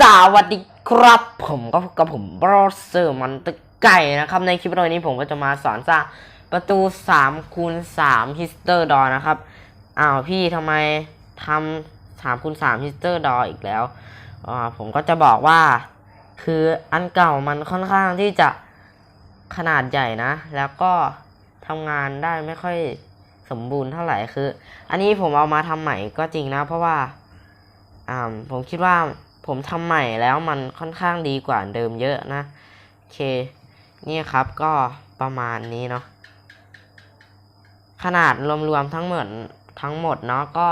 สวัสดีครับผมก็กับผมบรอเซอร์มันตะไก่นะครับ ในคลิปวิดีโอนี้ผมก็จะมาสอนสร้างประตู3คูณ3ฮิสเตอร์ดอนะครับอ้าวพี่ทำไมทำ3คูณ3ฮิสเตอร์ดออีกแล้วอ่าผมก็จะบอกว่า คืออันเก่ามันค่อนข้างที่จะขนาดใหญ่นะ แล้วก็ทำงานได้ไม่ค่อยสมบูรณ์เท่าไหร่คือ อันนี้ผมเอามาทำใหม่ก็จริงนะ เพราะว่าอ่าผมคิดว่า ผมทำใหม่แล้วมันค่อนข้างดีกว่าเดิมเยอะนะโอเคนี่ครับก็ประมาณนี้เนาะขนาดรวมๆทั้งหมดทั้งหมดเนาะก็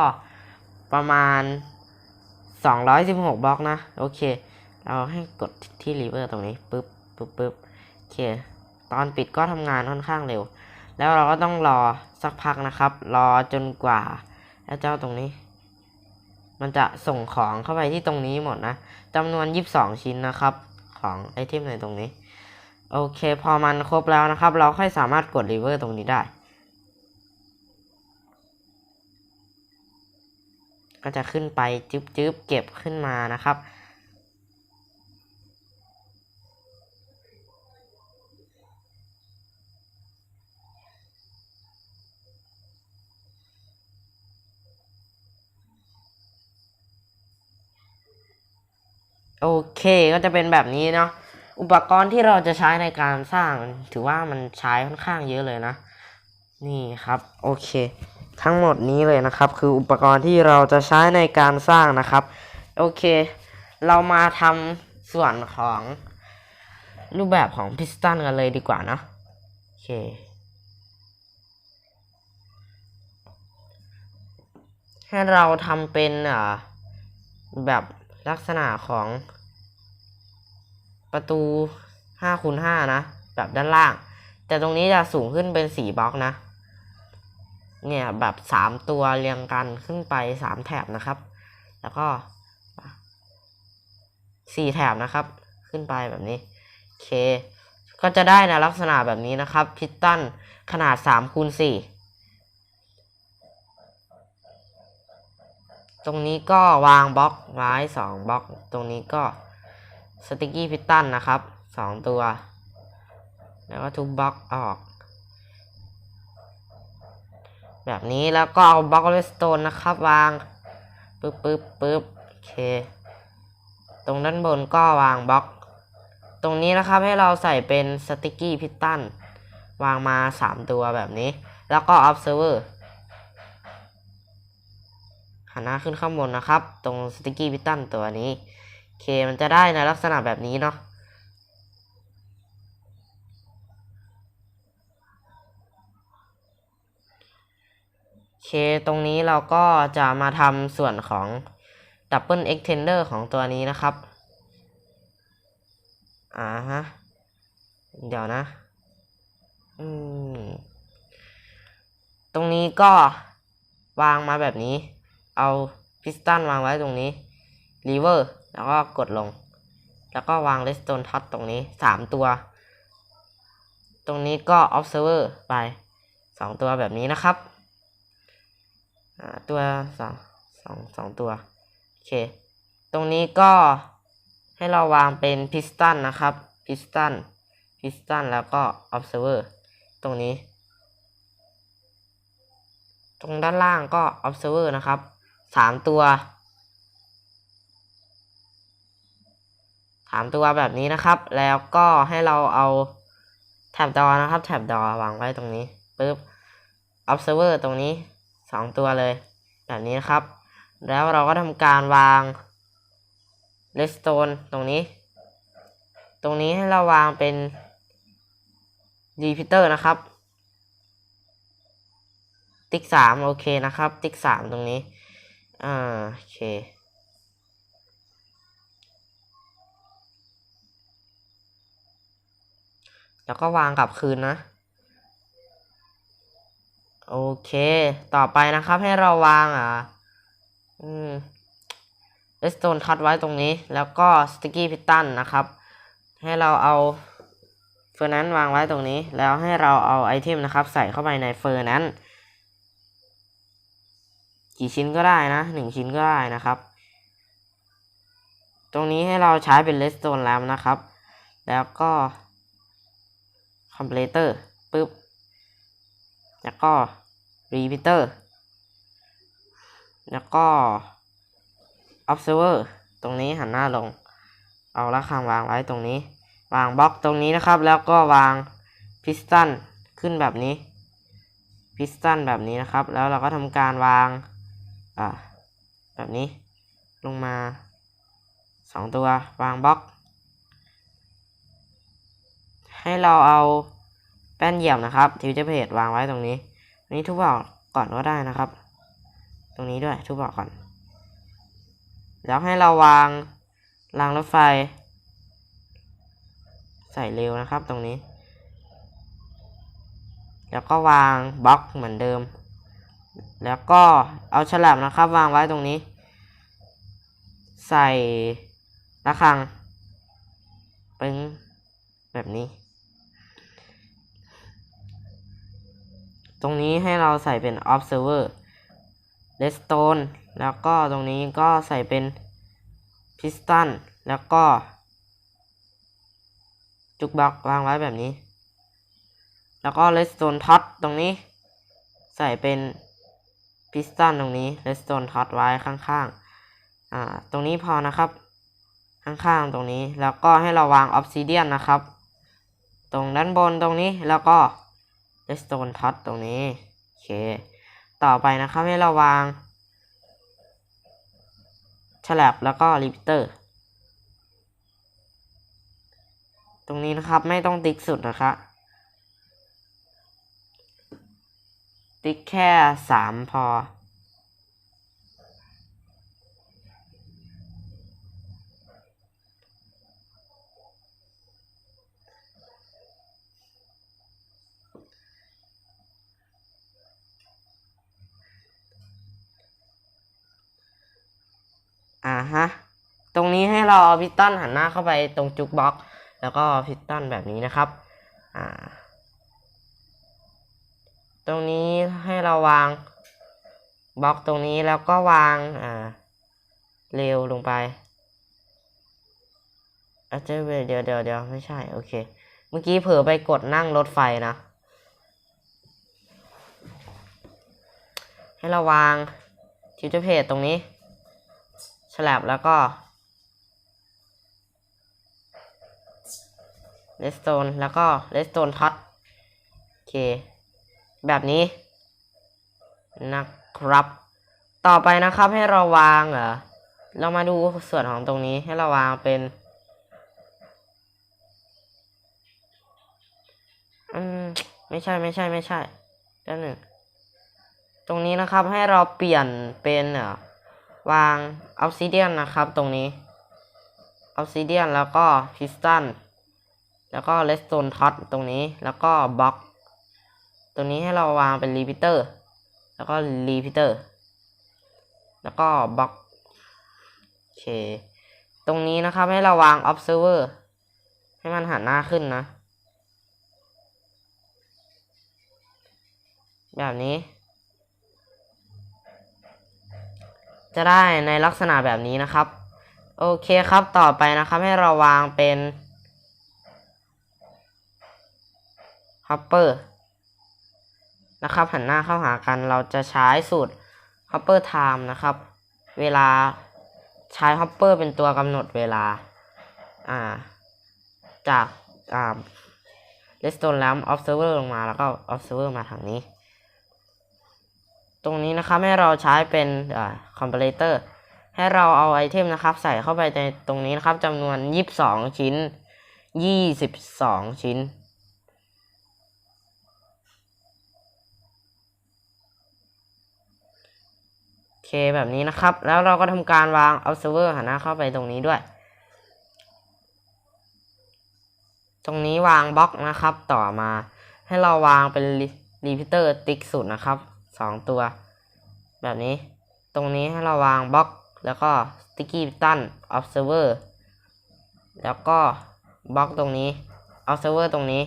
ประมาณ 216 บล็อกนะ โอเค เราให้กดที่รีเวอร์ตรงนี้ปึ๊บปึ๊บปึ๊บโอเค ตอนปิดก็ทำงานค่อนข้างเร็ว แล้วเราก็ต้องรอสักพักนะครับ รอจนกว่า แล้วเจ้าตรงนี้ มันจะส่งของเข้าไปที่ตรงนี้หมดนะจำนวน 22 ชิ้นนะครับ ของไอเทมในตรงนี้ โอเค พอมันครบแล้วนะครับ เราค่อยสามารถกดรีเวอร์ตรงนี้ได้ก็จะขึ้นไปจึ๊บๆเก็บขึ้นมานะครับ โอเคก็จะเป็นแบบนี้เนาะอุปกรณ์ที่เราจะใช้ในการสร้างถือว่ามันใช้ค่อนข้างเยอะเลยนะ นี่ครับโอเค ทั้งหมดนี้เลยนะครับ คืออุปกรณ์ที่เราจะใช้ในการสร้างนะครับ โอเค เรามาทำส่วนของรูปแบบของพิสตันกันเลยดีกว่านะโอเคให้เราทำเป็นอ่าแบบ ลักษณะของประตู5คูณ5นะแบบด้านล่าง แต่ตรงนี้จะสูงขึ้นเป็น4บล็อกนะ เนี่ยแบบ3ตัวเรียงกันขึ้นไป3แถบนะครับ แล้วก็4แถบนะครับ ขึ้นไปแบบนี้โอเค ก็จะได้ในลักษณะแบบนี้นะครับ พิสตันขนาด3คูณ4 ตรงนี้ก็วางบล็อกไว้สองบล็อก ตรงนี้ก็สติกกี้พิตตันนะครับสองตัว แล้วก็ทุบบล็อกออก แบบนี้แล้วก็เอาบล็อกเลสโตนนะครับ วางปึ๊บปึ๊บปึ๊บโอเค ตรงด้านบนก็วางบล็อก ตรงนี้นะครับให้เราใส่เป็นสติกกี้พิตตันวางมาสามตัวแบบนี้ แล้วก็ observer หันหน้าขึ้นข้างบนนะครับ ตรงสติกกี้พิตตันตัวนี้เคมันจะได้ในลักษณะแบบนี้เนาะเคตรงนี้เราก็จะมาทำส่วนของ Double Extender ของตัวนี้นะครับ อ่าฮะ เดี๋ยวนะ อืม ตรงนี้ก็วางมาแบบนี้ เอาพิสตันวางไว้ตรงนี้ลีเวอร์แล้วก็กดลง แล้วก็วางเลสโตนท็อตตรงนี้สามตัว ตรงนี้ก็ observer ไปสองตัวแบบนี้นะครับตัวสองสองสองตัวโอเค ตรงนี้ก็ให้เราวางเป็นพิสตันนะครับพิสตันพิสตันแล้วก็ observer ตรงนี้ ตรงด้านล่างก็ observer นะครับ สามตัวสามตัวแบบนี้นะครับ แล้วก็ให้เราเอาแท็บดอนะครับ แท็บดอวางไว้ตรงนี้ปึ๊บ observer ตรงนี้สองตัวเลย แบบนี้นะครับ แล้วเราก็ทำการวาง redstone ตรงนี้ ตรงนี้ให้เราวางเป็น repeater นะครับ ติ๊กสามโอเคนะครับ ติ๊กสามตรงนี้ อ่าโอเคแล้วก็วางกลับคืนนะ โอเค ต่อไปนะครับให้เราวางอ่าอืมเลสโตนทัดไว้ตรงนี้ แล้วก็สติกกี้พิตตันนะครับ ให้เราเอาเฟอร์นั้นวางไว้ตรงนี้ แล้วให้เราเอาไอเทมนะครับ ใส่เข้าไปในเฟอร์นั้น กี่ชิ้นก็ได้นะหนึ่งชิ้นก็ได้นะครับ ตรงนี้ให้เราใช้เป็น redstone แล้วนะครับ แล้วก็ completer ปึ๊บ แล้วก็ repeater แล้วก็ observer ตรงนี้หันหน้าลง เอาระฆังวางไว้ตรงนี้ วางบล็อกตรงนี้นะครับ แล้วก็วางพิสตันขึ้นแบบนี้ พิสตันแบบนี้นะครับ แล้วเราก็ทำการวาง อ่าแบบนี้ลงมาสองตัววางบล็อก ให้เราเอาแป้นเหยียมนะครับทิวเจอร์เพจวางไว้ตรงนี้อันนี้ทุบออกก่อนก็ได้นะครับ ตรงนี้ด้วยทุบออกก่อน แล้วให้เราวางรางรถไฟ ใส่เร็วนะครับตรงนี้ แล้วก็วางบล็อกเหมือนเดิม แล้วก็เอาฉลับนะครับวางไว้ตรงนี้ ใส่ระฆังปึ้งแบบนี้ ตรงนี้ให้เราใส่เป็น observer redstone แล้วก็ตรงนี้ก็ใส่เป็น piston แล้วก็ จุกบล็อกวางไว้แบบนี้ แล้วก็ redstone tot ตรงนี้ ใส่เป็น piston ตรงนี้ redstone tot ไว้ข้างๆอ่าตรงนี้พอนะครับ ข้างๆตรงนี้แล้วก็ให้เราวาง obsidian นนะครับ ตรงด้านบนตรงนี้แล้วก็ redstone tot ตรงนี้โอเค ต่อไปนะครับให้เราวางฉลับแล้วก็ repeater ตรงนี้นะครับไม่ต้องติ๊กสุดนะคะ ติ๊กแค่สามพอ อ่าฮะ ตรงนี้ให้เราเอาพิสตันหันหน้าเข้าไปตรงจุกบล็อก แล้วก็พิสตันแบบนี้นะครับ อ่า ตรงนี้ให้เราวางบล็อกตรงนี้แล้วก็วางอ่าเร็วลงไปอาจจะเดี๋ยวเดี๋ยวเดี๋ยวไม่ใช่ โอเค เมื่อกี้เผลอไปกดนั่งรถไฟนะ ให้เราวางทิวเจอร์เพจตรงนี้ฉลับแล้วก็เลสโตนแล้วก็เลสโตนท็อตโอเค แบบนี้นะครับ ต่อไปนะครับให้เราวางเหรอเรามาดูส่วนของตรงนี้ให้เราวางเป็นอืมไม่ใช่ไม่ใช่ไม่ใช่แป๊บหนึ่งตรงนี้นะครับให้เราเปลี่ยนเป็นเอ่อวางอ s ซิเดียนนะครับ ตรงนี้อ s ซิเดียนแล้วก็พิสตันแล้วก็เลสโตนท็อตตรงนี้แล้วก็บล็อก ตรงนี้ให้เราวางเป็นรีพิเตอร์แล้วก็รีพิเตอร์แล้วก็บล็อกโอเคตรงนี้นะครับให้เราวาง observer ให้มันหันหน้าขึ้นนะ แบบนี้ จะได้ในลักษณะแบบนี้นะครับ โอเคครับต่อไปนะครับให้เราวางเป็น hopper นะครับ หันหน้าเข้าหากันเราจะใช้สูตร hopper time นะครับ เวลาใช้ hopper เป็นตัวกำหนดเวลาอ่าจากอ่า redstone lamp observer ลงมาแล้วก็ observer มาทางนี้ ตรงนี้นะครับให้เราใช้เป็นอ่าคอมเพลเตอร์ให้เราเอาไอเทมนะครับ ใส่เข้าไปในตรงนี้นะครับจำนวนยี่สิบสองชิ้นยี่สิบสองชิ้น เคแบบนี้นะครับ แล้วเราก็ทำการวาง observer หันหน้าเข้าไปตรงนี้ด้วย ตรงนี้วางบล็อกนะครับ ต่อมา ให้เราวางเป็นรีพิเตอร์ติ๊กสุดนะครับสองตัว แบบนี้ ตรงนี้ให้เราวางบล็อก แล้วก็ sticky button observer แล้วก็บล็อกตรงนี้ observer ตรงนี้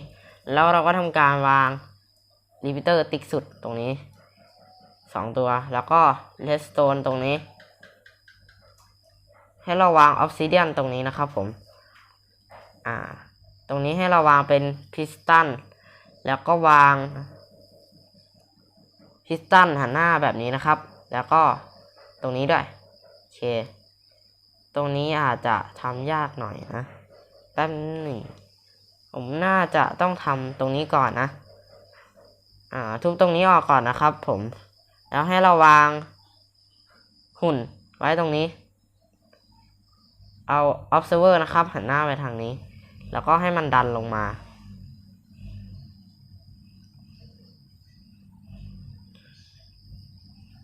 แล้วเราก็ทำการวาง repeater ติ๊กสุดตรงนี้ สองตัว แล้วก็ redstone ตรงนี้ ให้เราวางออ s ซิเดียนตรงนี้นะครับผม อ่า ตรงนี้ให้เราวางเป็นพิสตัน แล้วก็วาง พิสตันหันหน้าแบบนี้นะครับ แล้วก็ตรงนี้ด้วย โอเค ตรงนี้อาจจะทำยากหน่อยนะ แป๊บหนึ่งผมน่าจะต้องทำตรงนี้ก่อนนะ อ่า ทุบตรงนี้ออกก่อนนะครับผม แล้วให้เราวางหุ่นไว้ตรงนี้ เอา observer นะครับ หันหน้าไปทางนี้ แล้วก็ให้มันดันลงมา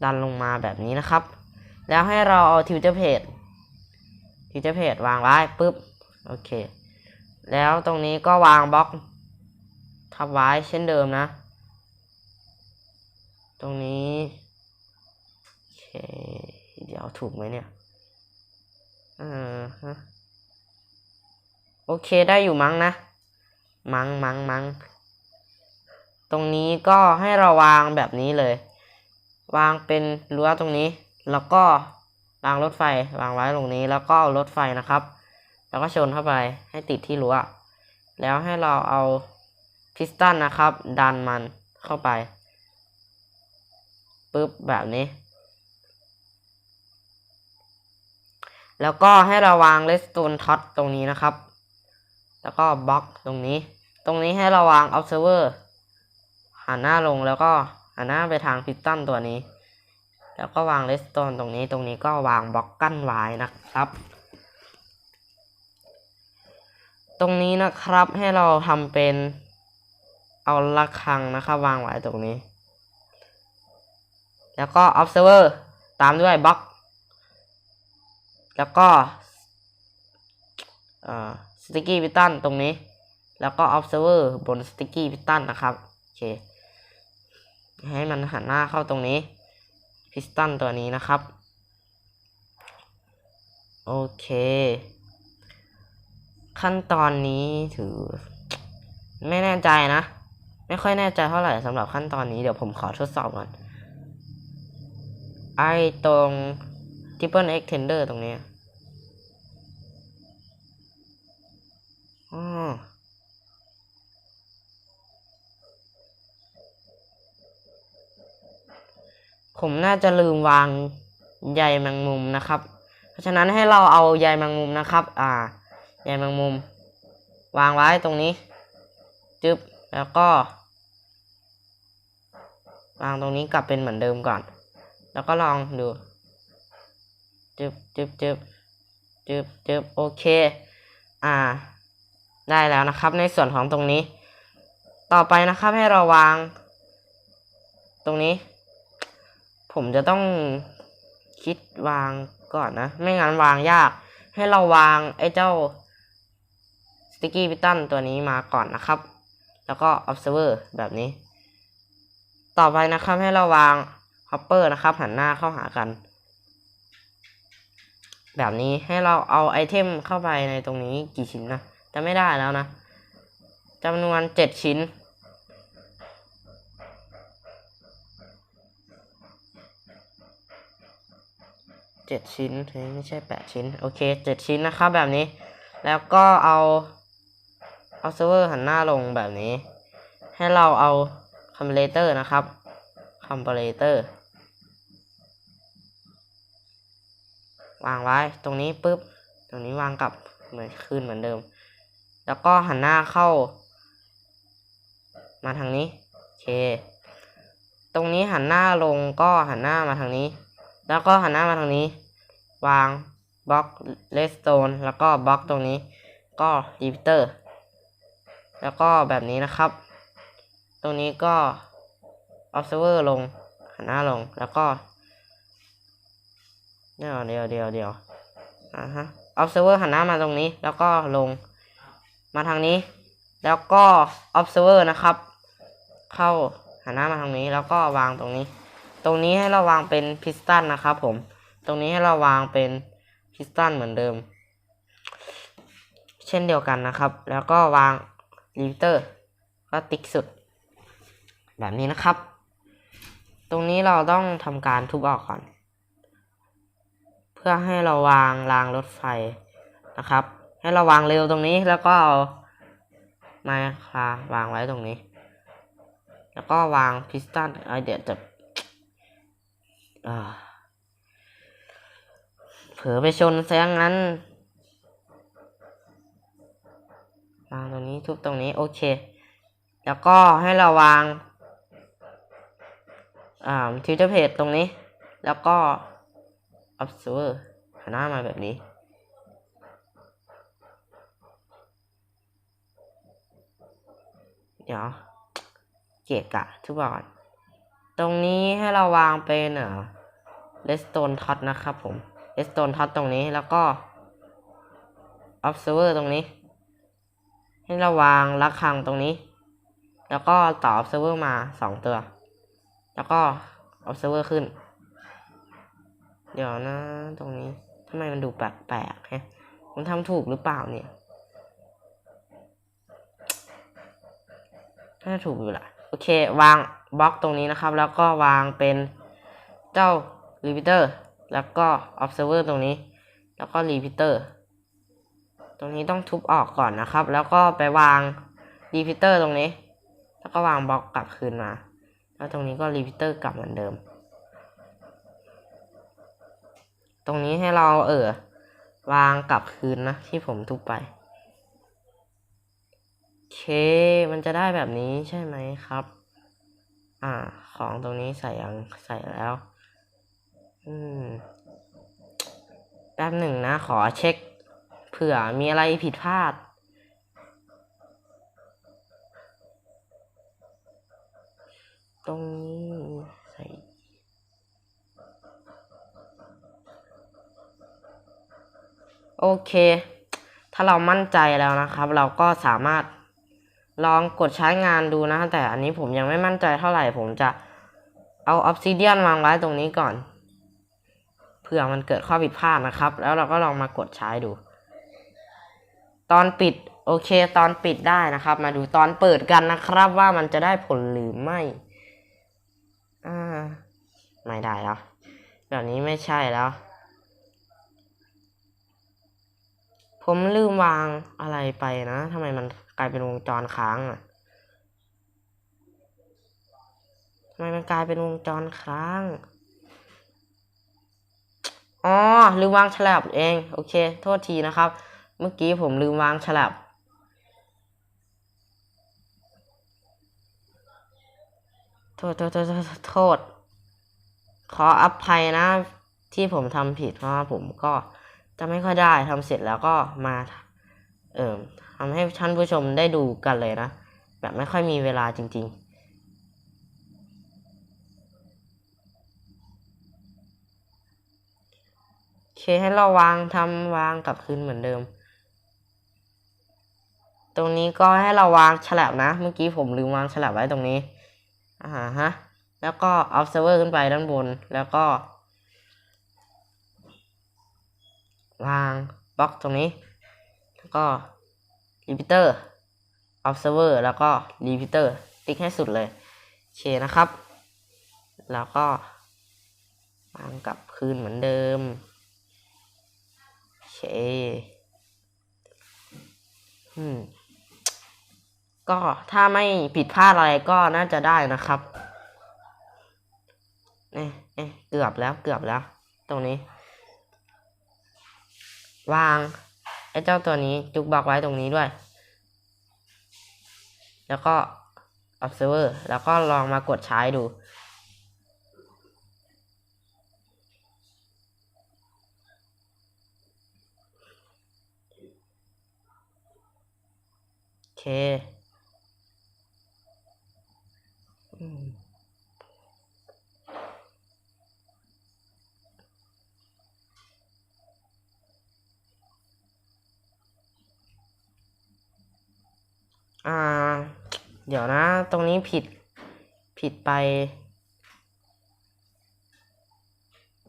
ดันลงมาแบบนี้นะครับ แล้วให้เราเอาทิวเจอร์เพจทิวเจอร์เพจวางไว้ปุ๊บ โอเค แล้วตรงนี้ก็วางบล็อกทับไว้เช่นเดิมนะ ตรงนี้โอเคเดี๋ยวถูกไหมเนี่ยเออฮะโอเคได้อยู่มั้งนะ มั้งมั้งมั้งตรงนี้ก็ให้เราวางแบบนี้เลย วางเป็นรั้วตรงนี้ แล้วก็รางรถไฟวางไว้ตรงนี้ แล้วก็เอารถไฟนะครับ แล้วก็ชนเข้าไปให้ติดที่รั้วแล้วให้เราเอาพิสตันนะครับ ดันมันเข้าไป ปุ๊บแบบนี้ แล้วก็ให้เราวางเลสโตนท็อตตรงนี้นะครับ แล้วก็บล็อกตรงนี้ ตรงนี้ให้เราวาง observer หันหน้าลงแล้วก็หันหน้าไปทางพิสตันตัวนี้ แล้วก็วางเลสโตนตรงนี้ ตรงนี้ก็วางบล็อกกั้นไว้นะครับ ตรงนี้นะครับให้เราทำเป็นเอาระฆังนะครับ วางไว้ตรงนี้ แล้วก็ observer ตามด้วยบล็อกแล้วก็ sticky piston ตรงนี้ แล้วก็ observer บน sticky piston นะครับ โอเค ให้มันหันหน้าเข้าตรงนี้ piston ตัวนี้นะครับ โอเค ขั้นตอนนี้ถือ ไม่แน่ใจนะ ไม่ค่อยแน่ใจเท่าไหร่สำหรับขั้นตอนนี้เดี๋ยวผมขอทดสอบก่อน ไอตรง triple extender ตรงนี้ผมน่าจะลืมวางใยแมงมุมนะครับ เพราะฉะนั้นให้เราเอาใยแมงมุมนะครับ อ่าใยแมงมุม วางไว้ตรงนี้ จึ๊บ แล้วก็ วางตรงนี้กลับเป็นเหมือนเดิมก่อน แล้วก็ลองดูจึบจึบจึบจึบจึบโอเค อ่า ได้แล้วนะครับในส่วนของตรงนี้ ต่อไปนะครับให้เราวาง ตรงนี้ ผมจะต้องคิดวางก่อนนะ ไม่งั้นวางยาก ให้เราวางไอ้เจ้า sticky button ตัวนี้มาก่อนนะครับ แล้วก็ observer แบบนี้ ต่อไปนะครับให้เราวาง hopper นะครับ หันหน้าเข้าหากัน แบบนี้ให้เราเอาไอเทมเข้าไปในตรงนี้กี่ชิ้นนะจะไม่ได้แล้วนะจำนวนเจ็ดชิ้นเจ็ดชิ้นไม่ใช่แปดชิ้น โอเคเจ็ดชิ้นนะครับแบบนี้ แล้วก็เอาเอาเซิร์ฟเวอร์หันหน้าลงแบบนี้ ให้เราเอาคอมเพลเตอร์นะครับคอมเพลเตอร์ วางไว้ตรงนี้ปุ๊บ ตรงนี้วางกลับเหมือนคืนเหมือนเดิม แล้วก็หันหน้าเข้า มาทางนี้โอเค ตรงนี้หันหน้าลงก็หันหน้ามาทางนี้ แล้วก็หันหน้ามาทางนี้ วางบล็อกเลสโตนแล้วก็บล็อกตรงนี้ ก็รีพิเตอร์ แล้วก็แบบนี้นะครับ ตรงนี้ก็ observer ลงหันหน้าลงแล้วก็ เดี๋ยวเดี๋ยวเดี๋ยวเดี๋ยวอ่าฮะ observer หันหน้ามาตรงนี้ แล้วก็ลง มาทางนี้ แล้วก็ observer นะครับ เข้าหันหน้ามาทางนี้ แล้วก็วางตรงนี้ ตรงนี้ให้เราวางเป็นพิสตันนะครับผม ตรงนี้ให้เราวางเป็นพิสตันเหมือนเดิม เช่นเดียวกันนะครับ แล้วก็วางรีพิเตอร์ ก็ติ๊กสุด แบบนี้นะครับ ตรงนี้เราต้องทำการทุบออกก่อน เพื่อให้เราวางรางรถไฟนะครับ ให้เราวางเร็วตรงนี้แล้วก็เอาไม้คลาวางไว้ตรงนี้ แล้วก็วางพิสตันไอเดี๋ยวจะอ่าเผลอไปชนซะอย่างนั้นวางตรงนี้ทุบตรงนี้โอเค แล้วก็ให้เราวางอ่าทิวเตอร์เพจตรงนี้ แล้วก็ observer หันหน้ามาแบบนี้ เดี๋ยว เกะกะทุกบอนตรงนี้ให้เราวางเป็นเอ่อ redstone tot นะครับผม redstone tot ตรงนี้แล้วก็ observer ตรงนี้ ให้เราวางระฆังตรงนี้ แล้วก็ต่อ observer มาสองตัว แล้วก็ observer ขึ้น เดี๋ยวนะ ตรงนี้ทำไมมันดูแปลกๆฮะผมทำถูกหรือเปล่าเนี่ยน่าถูกอยู่ละโอเค วางบล็อกตรงนี้นะครับ แล้วก็วางเป็นเจ้า repeater แล้วก็ observer ตรงนี้ แล้วก็ repeater ตรงนี้ต้องทุบออกก่อนนะครับ แล้วก็ไปวาง repeater ตรงนี้ แล้วก็วางบล็อกกลับคืนมา แล้วตรงนี้ก็ repeater กลับเหมือนเดิม ตรงนี้ให้เราเออวางกลับคืนนะ ที่ผมทุบไปโอเค มันจะได้แบบนี้ใช่ไหมครับ อ่า ของตรงนี้ใส่ยังใส่แล้ว อืม แป๊บหนึ่งนะ ขอเช็ค เผื่อมีอะไรผิดพลาด ตรงนี้ใส่ โอเค ถ้าเรามั่นใจแล้วนะครับ เราก็สามารถลองกดใช้งานดูนะ แต่อันนี้ผมยังไม่มั่นใจเท่าไหร่ ผมจะเอาออ s ซิเดียนวางไว้ตรงนี้ก่อน เผื่อมันเกิดข้อผิดพลาดนะครับ แล้วเราก็ลองมากดใช้ดู ตอนปิดโอเค ตอนปิดได้นะครับ มาดูตอนเปิดกันนะครับว่ามันจะได้ผลหรือไม่อ่าไม่ได้แล้วแบบนี้ไม่ใช่แล้ว ผมลืมวางอะไรไปนะทำไมมันกลายเป็นวงจรค้างอะทำไมมันกลายเป็นวงจรค้างอ๋อลืมวางฉลับเอง โอเค โทษทีนะครับ เมื่อกี้ผมลืมวางฉลับโทษโทษโทษโทษ ขออภัยนะ ที่ผมทำผิดเพราะผมก็ จะไม่ค่อยได้ทำเสร็จแล้วก็มาเอ่อทำให้ท่านผู้ชมได้ดูกันเลยนะ แบบไม่ค่อยมีเวลาจริงๆโอเคให้เราวางทำวางกลับคืนเหมือนเดิม ตรงนี้ก็ให้เราวางฉลับนะ เมื่อกี้ผมลืมวางฉลับไว้ตรงนี้อ่าฮะ แล้วก็ observer ขึ้นไปด้านบน แล้วก็ วางบล็อกตรงนี้ แล้วก็ repeater observer แล้วก็ repeater ติ๊กให้สุดเลยโอเคนะครับ แล้วก็วางกลับคืนเหมือนเดิมโอเคอืมก็ถ้าไม่ผิดพลาดอะไรก็น่าจะได้นะครับเอ๊ะเอ๊ะเกือบแล้วเกือบแล้ว ตรงนี้ วางไอ้เจ้าตัวนี้จุกบล็อกไว้ตรงนี้ด้วย แล้วก็ observer แล้วก็ลองมากดใช้ดู โอเค อ่า เดี๋ยวนะ ตรงนี้ผิด ผิดไป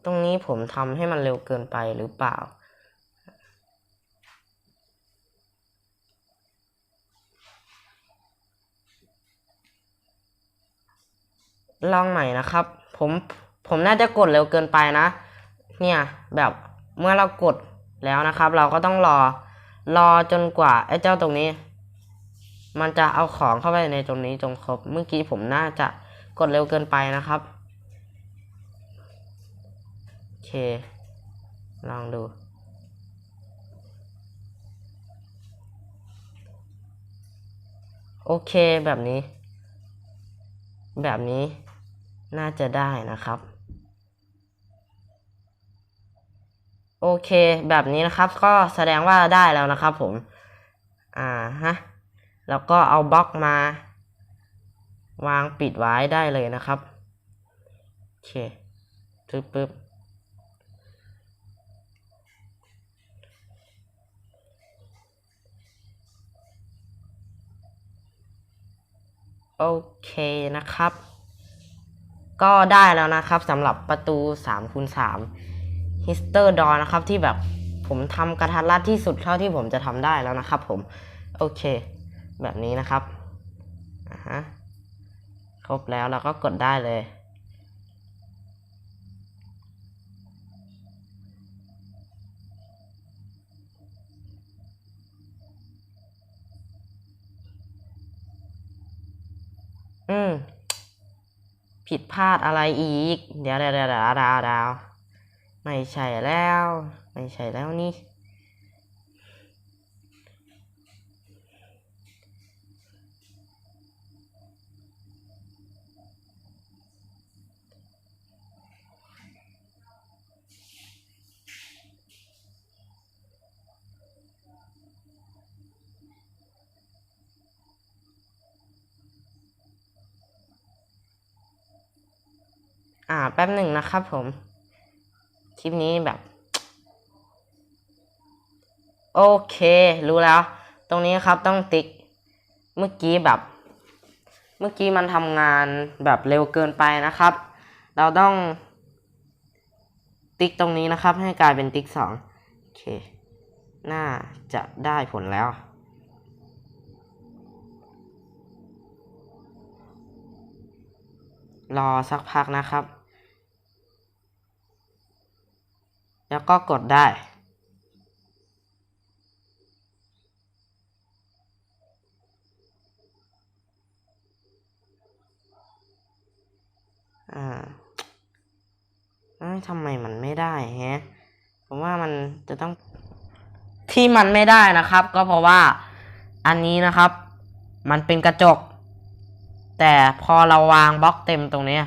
ตรงนี้ผมทำให้มันเร็วเกินไปหรือเปล่า ลองใหม่นะครับ ผม ผมน่าจะกดเร็วเกินไปนะ เนี่ย แบบเมื่อเรากดแล้วนะครับ เราก็ต้องรอ รอจนกว่าไอ้เจ้าตรงนี้ มันจะเอาของเข้าไปในตรงนี้จนครบ เมื่อกี้ผมน่าจะกดเร็วเกินไปนะครับ โอเค ลองดู โอเคแบบนี้ แบบนี้น่าจะได้นะครับ โอเคแบบนี้นะครับ ก็แสดงว่าได้แล้วนะครับผม อ่าฮะ แล้วก็เอาบล็อกมา วางปิดไว้ได้เลยนะครับโอเคปึ๊บปึ๊บโอเคนะครับ ก็ได้แล้วนะครับสำหรับประตู3คูณ3ฮิสเตอร์ดอนะครับที่แบบผมทำกระทัดรัดที่สุดเท่าที่ผมจะทำได้แล้วนะครับผม โอเค แบบนี้นะครับอ่าฮะครบแล้วเราก็กดได้เลยอืม ผิดพลาดอะไรอีก เดี๋ยวเดี๋ยวเดี๋ยวเดี๋ยวดาวดาวไม่ใช่แล้ว ไม่ใช่แล้วนี่ อ่า แป๊บหนึ่งนะครับผม คลิปนี้แบบ โอเค รู้แล้ว ตรงนี้ครับต้องติ๊ก เมื่อกี้แบบ เมื่อกี้มันทำงานแบบเร็วเกินไปนะครับ เราต้อง ติ๊กตรงนี้นะครับ ให้กลายเป็นติ๊กสองโอเค น่าจะได้ผลแล้วรอสักพักนะครับ แล้วก็กดได้ อ่าทำไมมันไม่ได้ฮะ ผมว่ามันจะต้องที่มันไม่ได้นะครับ ก็เพราะว่าอันนี้นะครับ มันเป็นกระจก แต่พอเราวางบล็อกเต็มตรงนี้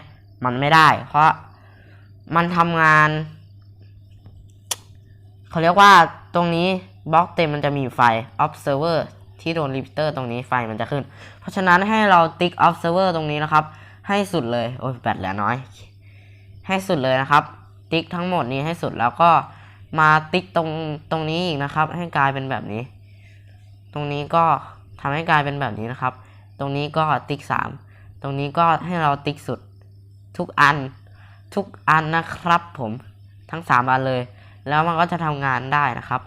มันไม่ได้ เพราะมันทำงาน เขาเรียกว่าตรงนี้บล็อกเต็มมันจะมีไฟ observer ที่โดน repeater ตรงนี้ไฟมันจะขึ้น เพราะฉะนั้นให้เราติ๊ก observer ตรงนี้นะครับ ให้สุดเลย โอ้ยแบตเหลือน้อย ให้สุดเลยนะครับ ติ๊กทั้งหมดนี้ให้สุดแล้วก็มาติ๊กตรงตรงนี้อีกนะครับ ให้กลายเป็นแบบนี้ ตรงนี้ก็ทำให้กลายเป็นแบบนี้นะครับ ตรงนี้ก็ติ๊กสามตรงนี้ก็ให้เราติ๊กสุด ทุกอัน ทุกอันนะครับผมทั้งสามอันเลย แล้วมันก็จะทำงานได้นะครับ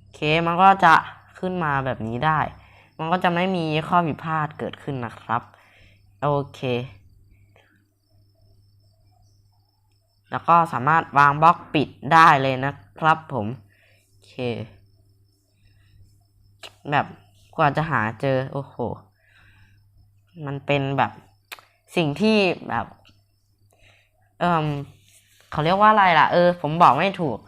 โอเคมันก็จะขึ้นมาแบบนี้ได้ มันก็จะไม่มีข้อผิดพลาดเกิดขึ้นนะครับ โอเค แล้วก็สามารถวางบล็อกปิดได้เลยนะครับผมโอเค แบบกว่าจะหาเจอโอ้โห มันเป็นแบบสิ่งที่แบบ เอ่มเขาเรียกว่าอะไรล่ะ เออ ผมบอกไม่ถูก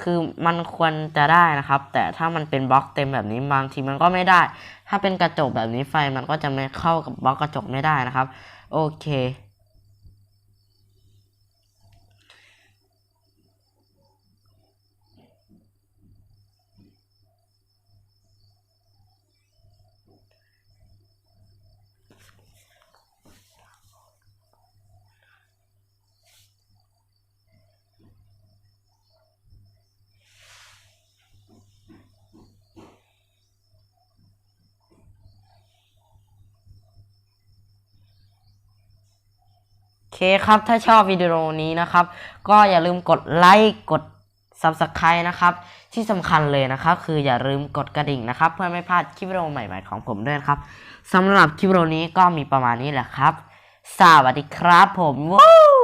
คือมันควรจะได้นะครับ แต่ถ้ามันเป็นบล็อกเต็มแบบนี้บางทีมันก็ไม่ได้ ถ้าเป็นกระจกแบบนี้ไฟมันก็จะไม่เข้ากับบล็อกกระจกไม่ได้นะครับ โอเค เคครับ ถ้าชอบวิดีโอนี้นะครับ ก็อย่าลืมกดไลค์กด Subscribe นะครับ ที่สำคัญเลยนะครับ คืออย่าลืมกดกระดิ่งนะครับ เพื่อไม่พลาดคลิปวิดีโอใหม่ๆของผมด้วยครับสำหรับคลิปวิดีโอนี้ก็มีประมาณนี้แหละครับ สวัสดีครับผมว้าว